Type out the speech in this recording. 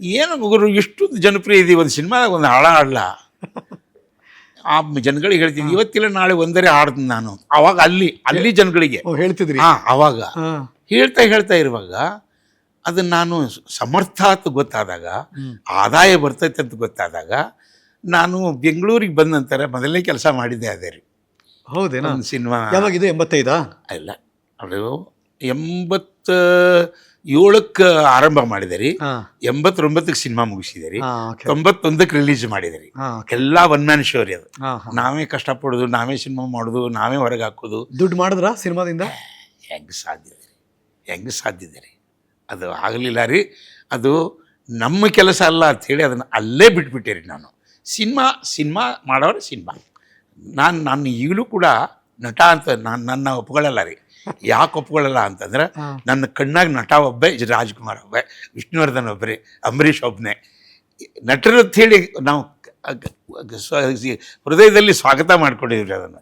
ಏನು ಗುರು ಇಷ್ಟೊಂದು ಜನಪ್ರಿಯ ಇದೆ ಒಂದು ಸಿನಿಮಾದಾಗ ಒಂದು ಹಾಳ ಹಾಡಲ್ಲ ಆ ಜನಗಳಿಗೆ ಹೇಳ್ತೀನಿ ಇವತ್ತಿಲ್ಲ ನಾಳೆ ಒಂದರೆ ಹಾಡ್ತೀನಿ ನಾನು. ಅವಾಗ ಅಲ್ಲಿ ಅಲ್ಲಿ ಜನಗಳಿಗೆ. ಹೇಳ್ತಿದ್ರಿ? ಹಾಂ ಅವಾಗ. ಹೇಳ್ತಾ ಹೇಳ್ತಾ ಇರುವಾಗ ಅದನ್ನು ನಾನು ಸಮರ್ಥ ಅಂತ ಗೊತ್ತಾದಾಗ ಆದಾಯ ಬರ್ತೈತೆ ಅಂತ ಗೊತ್ತಾದಾಗ ನಾನು ಬೆಂಗಳೂರಿಗೆ ಬಂದ ನಂತರ ಮೊದಲನೇ ಕೆಲಸ ಮಾಡಿದ್ದೆ ಅದೇ ರೀ. ಹೌದೇನಾ? ಒಂದು ಸಿನಿಮಾ. ಯಾವಾಗಿದು ಎಂಬತ್ತೈದಾ? ಇಲ್ಲ ಅದು ಎಂಬತ್ತ ಏಳಕ್ಕೆ ಆರಂಭ ಮಾಡಿದೆ ರೀ ಹಾ. ಎಂಬತ್ತೊಂಬತ್ತಕ್ಕೆ ಸಿನಿಮಾ ಮುಗಿಸಿದೆ ರೀ ಹಾ ಓಕೆ ತೊಂಬತ್ತೊಂದಕ್ಕೆ ರಿಲೀಸ್ ಮಾಡಿದೆ ರೀ ಹಾ ಎಲ್ಲ ಒನ್ ಮ್ಯಾನ್ ಶೋ ರೀ ಅದು. ನಾವೇ ಕಷ್ಟಪಡೋದು ನಾವೇ ಸಿನಿಮಾ ಮಾಡೋದು ನಾವೇ ಹೊರಗೆ ಹಾಕೋದು. ದುಡ್ಡು ಮಾಡಿದ್ರಾ ಸಿನಿಮಾದಿಂದ? ಹೆಂಗೆ ಸಾಧ್ಯ ಹೆಂಗೆ ಸಾಧ್ಯ ರೀ? ಅದು ಆಗಲಿಲ್ಲ ರೀ. ಅದು ನಮ್ಮ ಕೆಲಸ ಅಲ್ಲ ಅಂಥೇಳಿ ಅದನ್ನು ಅಲ್ಲೇ ಬಿಟ್ಬಿಟ್ಟೆ ರೀ ನಾನು. ಸಿನಿಮಾ ಸಿನಿಮಾ ಮಾಡೋರು ಸಿನಿಮಾ. ನಾನು ನಾನು ಈಗಲೂ ಕೂಡ ನಟ ಅಂತ ನಾನು ನನ್ನ ಒಪ್ಕೊಳ್ಳಲ್ಲ ರೀ. ಯಾಕೆ ಒಪ್ಕೊಳ್ಳಲ್ಲ ಅಂತಂದ್ರೆ ನನ್ನ ಕಣ್ಣಾಗಿ ನಟ ಒಬ್ಬೇ ರಾಜ್ಕುಮಾರ್ ಒಬ್ಬೇ ವಿಷ್ಣುವರ್ಧನ್ ಒಬ್ಬರೇ ಅಂಬರೀಷ್ ಒಬ್ಬನೇ ನಟರು ಅಂತ ಹೇಳಿ ನಾವು ಹೃದಯದಲ್ಲಿ ಸ್ವಾಗತ ಮಾಡ್ಕೊಂಡಿದ್ವಿ ಅದನ್ನು.